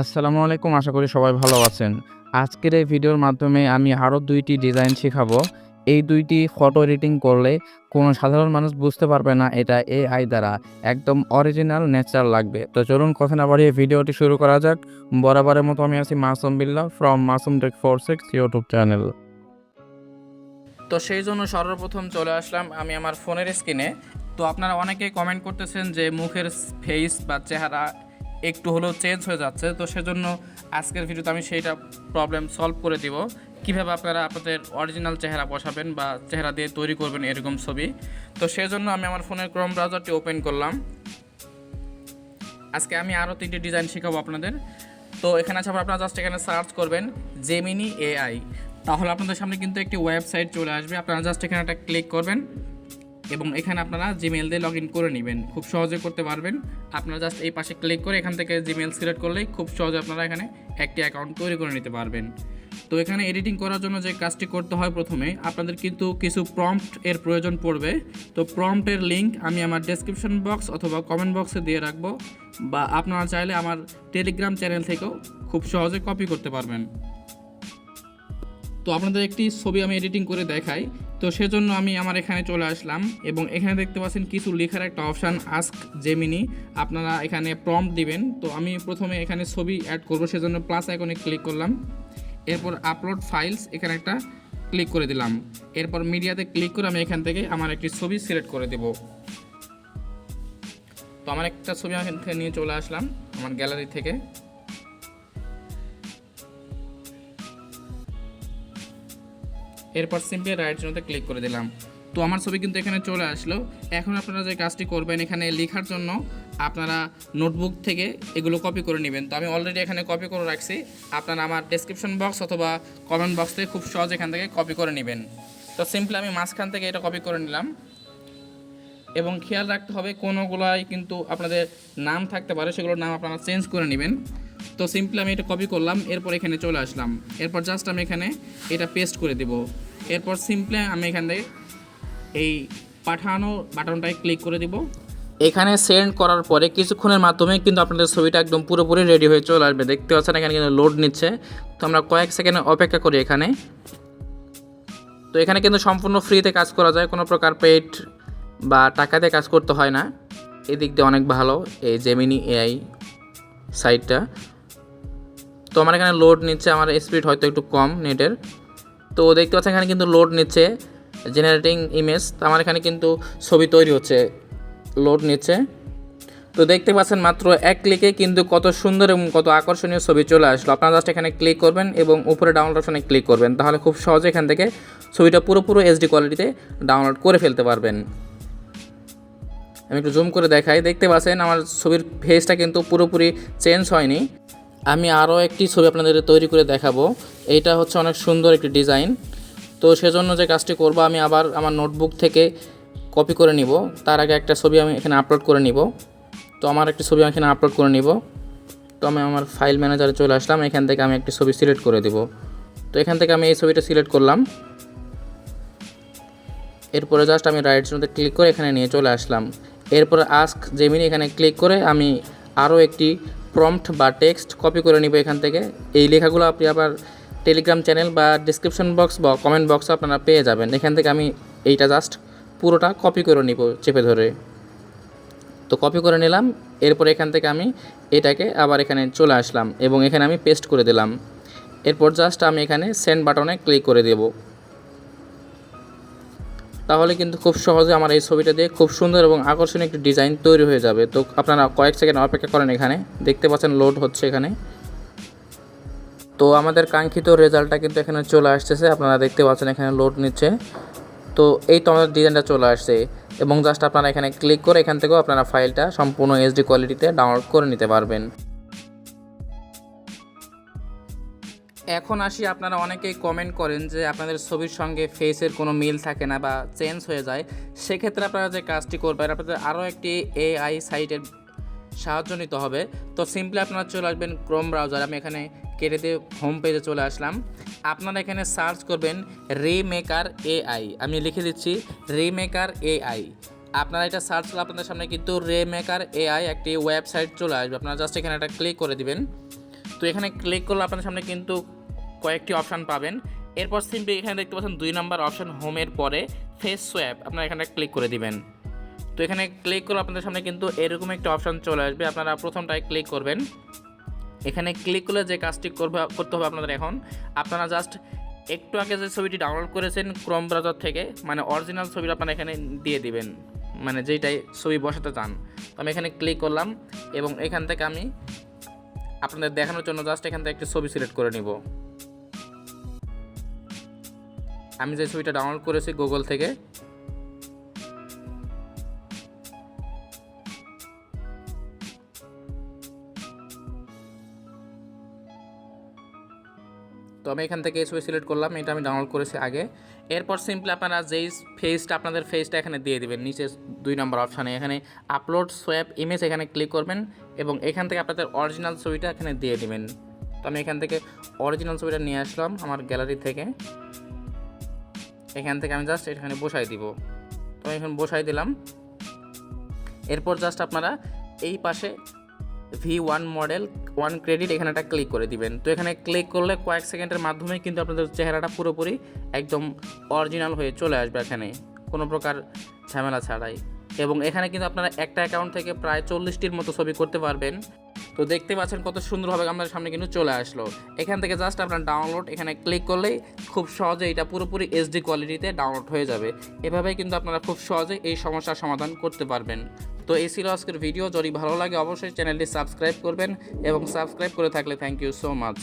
আসসালামু আলাইকুম, আশা করি সবাই ভালো আছেন। আজকের এই ভিডিওর মাধ্যমে আমি আরও দুইটি ডিজাইন শেখাবো। এই দুইটি ফটো এডিটিং করলে কোনো সাধারণ মানুষ বুঝতে পারবে না এটা এআই দ্বারা। একদম অরিজিনাল ন্যাচারাল লাগবে। তো চলুন কথা না বাড়িয়ে ভিডিওটি শুরু করা যাক। বরাবরের মতো আমি আছি Masum Billah from Masum tech four six YouTube channel তো সেই জন্য সর্বপ্রথম চলে আসলাম আমি আমার ফোনের স্ক্রিনে। তো আপনারা অনেকেই কমেন্ট করতেছেন যে মুখের ফেস বা চেহারা একটু হলেও চেঞ্জ হয়ে যাচ্ছে। তো সেজন্য আজকের ভিডিওতে আমি সেইটা প্রবলেম সলভ করে দিব। কীভাবে আপনারা আপনাদের অরিজিনাল চেহারা বসাবেন বা চেহারা দিয়ে তৈরি করবেন এরকম ছবি। তো সেজন্য আমি আমার ফোনের ক্রোম ব্রাউজারটি ওপেন করলাম। আজকে আমি আরও তিনটি ডিজাইন শেখাবো আপনাদের। তো এখানে আছে, আপনারা জাস্ট এখানে সার্চ করবেন জেমিনি এআই তাহলে আপনাদের সামনে কিন্তু একটি ওয়েবসাইট চলে আসবে। আপনারা জাস্ট এখানে একটা ক্লিক করবেন। এবং এখানে আপনারা জিমেল দিয়ে লগ ইন করে নেবেন। খুব সহজে করতে পারবেন। আপনারা জাস্ট এই পাশে ক্লিক করে এখান থেকে জিমেল সিলেক্ট করলেই খুব সহজে আপনারা এখানে একটি অ্যাকাউন্ট তৈরি করে নিতে পারবেন। তো এখানে এডিটিং করার জন্য যে কাজটি করতে হয় প্রথমে, আপনাদের কিন্তু কিছু প্রম্পট এর প্রয়োজন পড়বে। তো প্রম্পটের লিঙ্ক আমি আমার ডেসক্রিপশন বক্স অথবা কমেন্ট বক্সে দিয়ে রাখব বা আপনারা চাইলে আমার টেলিগ্রাম চ্যানেল থেকেও খুব সহজে কপি করতে পারবেন। তো আপনাদের একটি ছবি আমি এডিটিং করে দেখাই। তো সেজন্য আমি আমার এখানে চলে আসলাম এবং এখানে দেখতে পাচ্ছেন কিছু লেখার একটা অপশান আস্ক জেমিনি আপনারা এখানে প্রম্পট দিবেন। তো আমি প্রথমে এখানে ছবি অ্যাড করব, সেজন্য প্লাস আইকনে ক্লিক করলাম। এরপর আপলোড ফাইলস এখানে একটা ক্লিক করে দিলাম। এরপর মিডিয়াতে ক্লিক করে আমি এখান থেকে আমার একটি ছবি সিলেক্ট করে দেব। তো আমার একটা ছবি আমি এখান থেকে নিয়ে চলে আসলাম, আমার গ্যালারি থেকে। এরপর সিম্পলি রাইট জোনতে ক্লিক করে দিলাম। তো আমার ছবি কিন্তু এখানে চলে আসলো। এখন আপনারা যে কাজটি করবেন এখানে লেখার জন্য আপনারা নোটবুক থেকে এগুলো কপি করে নেবেন। তো আমি অলরেডি এখানে কপি করে রাখছি। আপনারা আমার ডেসক্রিপশন বক্স অথবা কমেন্ট বক্স থেকে খুব সহজ এখান থেকে কপি করে নেবেন। তো সিম্পলি আমি মাঝখান থেকে এটা কপি করে নিলাম। এবং খেয়াল রাখতে হবে কোনোগুলাই কিন্তু আপনাদের নাম থাকতে পারে, সেগুলোর নাম আপনারা চেঞ্জ করে নেবেন। তো সিম্পলি আমি এটা কপি করলাম, এরপর এখানে চলে আসলাম। এরপর জাস্ট আমি এখানে এটা পেস্ট করে দেব। এরপর সিম্পলি আমি এখান থেকে এই পাঠানো বাটনটায় ক্লিক করে দিব। এখানে সেন্ড করার পরে কিছুক্ষণের মাধ্যমে কিন্তু আপনাদের ছবিটা একদম পুরোপুরি রেডি হয়ে চলে আসবে। দেখতে পাচ্ছেন এখানে কিন্তু লোড নিচ্ছে। তো আমরা কয়েক সেকেন্ড অপেক্ষা করি এখানে। তো এখানে কিন্তু সম্পূর্ণ ফ্রিতে কাজ করা যায়, কোনো প্রকার পেড বা টাকাতে কাজ করতে হয় না। এদিক দিয়ে অনেক ভালো, এই জেমিনি এআই সাইটটা তো আমার এখানে লোড নিচ্ছে, আমার স্পিড হয়তো একটু কম নেটের তো দেখতে পাচ্ছেন এখানে কিন্তু লোড নিচ্ছে জেনারেটিং ইমেজ তো আমার এখানে কিন্তু ছবি তৈরি হচ্ছে লোড নিচ্ছে। তো দেখতে পাচ্ছেন মাত্র এক ক্লিকে কিন্তু কত সুন্দর এবং কত আকর্ষণীয় ছবি চলে আসলো। আপনারা জাস্ট এখানে ক্লিক করবেন এবং উপরে ডাউনলোড অপশনে ক্লিক করবেন। তাহলে খুব সহজে এখান থেকে ছবিটা পুরোপুরো এইচডি কোয়ালিটিতে ডাউনলোড করে ফেলতে পারবেন। আমি একটু জুম করে দেখাই। দেখতে পাচ্ছেন আমার ছবির ফেসটা কিন্তু পুরোপুরি চেঞ্জ হয়নি। আমি আরও একটি ছবি আপনাদের তৈরি করে দেখাবো। এইটা হচ্ছে অনেক সুন্দর একটি ডিজাইন। তো সেজন্য যে কাজটি করব, আমি আবার আমার নোটবুক থেকে কপি করে নিব। তার আগে একটা ছবি আমি এখানে আপলোড করে নিব। তো আমার একটি ছবি আমি এখানে আপলোড করে নিব। তো আমি আমার ফাইল ম্যানেজারে চলে আসলাম। এখান থেকে আমি একটি ছবি সিলেক্ট করে দেব। তো এখান থেকে আমি এই ছবিটা সিলেক্ট করলাম। এরপরে জাস্ট আমি রাইট জোনতে ক্লিক করে এখানে নিয়ে চলে আসলাম। এরপরে আস্ক জেমিনি এখানে ক্লিক করে আমি আরও একটি প্রম্পট বা টেক্সট কপি করে নিব এখান থেকে। এই লেখাগুলো আপনি আবার টেলিগ্রাম চ্যানেল বা ডিসক্রিপশন বক্স বা কমেন্ট বক্সে আপনারা পেয়ে যাবেন। এখান থেকে আমি এইটা জাস্ট পুরোটা কপি করে নিব চেপে ধরে। তো কপি করে নিলাম, এরপর এখান থেকে আমি এটাকে আবার এখানে চলে আসলাম এবং এখানে আমি পেস্ট করে দিলাম। এরপর জাস্ট আমি এখানে সেন্ড বাটনে ক্লিক করে দেবো। তাহলে কিন্তু খুব সহজে আমার এই ছবিটা দিয়ে খুব সুন্দর এবং আকর্ষণীয় একটি ডিজাইন তৈরি হয়ে যাবে। তো আপনারা কয়েক সেকেন্ড অপেক্ষা করেন এখানে। দেখতে পাচ্ছেন লোড হচ্ছে এখানে। তো আমাদের কাঙ্ক্ষিত রেজাল্টটা কিন্তু এখানে চলে আসতেছে। আপনারা দেখতে পাচ্ছেন এখানে লোড নিচ্ছে। তো এই তো আমাদের ডিজাইনটা চলে আসছে এবং জাস্ট আপনারা এখানে ক্লিক করে এখান থেকেও আপনারা ফাইলটা সম্পূর্ণ এইচডি কোয়ালিটিতে ডাউনলোড করে নিতে পারবেন। এখন আসি, আপনারা অনেকেই কমেন্ট করেন যে আপনাদের ছবির সঙ্গে ফেসের কোনো মিল থাকে না বা চেঞ্জ হয়ে যায়। সেক্ষেত্রে আপনারা যে কাজটি করবেন, আপনাদের আরও একটি এআই সাইটের সাহায্য নিতে হবে। তো সিম্পলি আপনারা চলে আসবেন ক্রোম ব্রাউজার আমি এখানে কেটে দিয়ে হোম পেজে চলে আসলাম। আপনারা এখানে সার্চ করবেন রিমেকার এআই আমি লিখে দিচ্ছি রিমেকার এআই আপনারা এটা সার্চ করলে আপনাদের সামনে কিন্তু রে মেকার এআই একটি ওয়েবসাইট চলে আসবে। আপনারা জাস্ট এখানে একটা ক্লিক করে দিবেন। এখানে ক্লিক করলে আপনাদের সামনে কিন্তু কয়েকটি অপশান পাবেন। এরপর সিম্পলি এখানে দেখতে পাচ্ছেন দুই নম্বর অপশান হোমের পরে ফেস সোয়াপ আপনারা এখানে ক্লিক করে দিবেন। তো এখানে ক্লিক করলে আপনাদের সামনে কিন্তু এরকম একটা অপশান চলে আসবে, আপনারা প্রথমটায় ক্লিক করবেন। এখানে ক্লিক করলে যে কাজটি করবে, করতে হবে আপনাদের এখন, আপনারা জাস্ট একটু আগে যে ছবিটি ডাউনলোড করেছেন ক্রোম ব্রাউজার থেকে মানে অরিজিনাল ছবিটা আপনারা এখানে দিয়ে দিবেন মানে যেটাই ছবি বসাতে চান। তো আমি এখানে ক্লিক করলাম এবং এখান থেকে আমি আপনাদের দেখানোর জন্য জাস্ট এখান থেকে একটি ছবি সিলেক্ট করে নিব। আমি যে ছবিটা ডাউনলোড করেছি গুগল থেকে, তো আমি এখান থেকে এই ছবি সিলেক্ট করলাম, এটা আমি ডাউনলোড করেছি আগে। এরপর সিম্পলি আপনারা যেই ফেসটা আপনাদের ফেসটা এখানে দিয়ে দিবেন, নিচে দুই নম্বর অপশানে এখানে আপলোড সোয়াপ ইমেজ এখানে ক্লিক করবেন এবং এখান থেকে আপনাদের অরিজিনাল ছবিটা এখানে দিয়ে দিবেন। তো আমি এখান থেকে অরিজিনাল ছবিটা নিয়ে আসলাম আমার গ্যালারি থেকে। এখান থেকে আমি জাস্ট এখানে বসাই দিব। তো আমি এখন বসাই দিলাম। এরপর জাস্ট আপনারা এই পাশে V one model one credit এখানে একটা ক্লিক করে দিবেন। তো এখানে ক্লিক করলে কয়েক সেকেন্ডের মাধ্যমে কিন্তু আপনাদের চেহারাটা পুরোপুরি একদম অরিজিনাল হয়ে চলে আসবে এখানে। কোনো প্রকার ঝামেলা ছাড়াই। এবং এখানে কিন্তু আপনারা একটা অ্যাকাউন্ট থেকে প্রায় চল্লিশটির মতো ছবি করতে পারবেন। তো দেখতে পাচ্ছেন কত সুন্দরভাবে আপনার সামনে কিন্তু চলে আসলো। এখান থেকে জাস্ট আপনার ডাউনলোড এখানে ক্লিক করলেই খুব সহজে এটা পুরোপুরি এইচডি কোয়ালিটিতে ডাউনলোড হয়ে যাবে। এভাবেই কিন্তু আপনারা খুব সহজে এই সমস্যার সমাধান করতে পারবেন। তো এই ছিল আজকের ভিডিও যদি ভালো লাগে অবশ্যই চ্যানেলটি সাবস্ক্রাইব করবেন এবং সাবস্ক্রাইব করে থাকলে থ্যাংক ইউ সো মাচ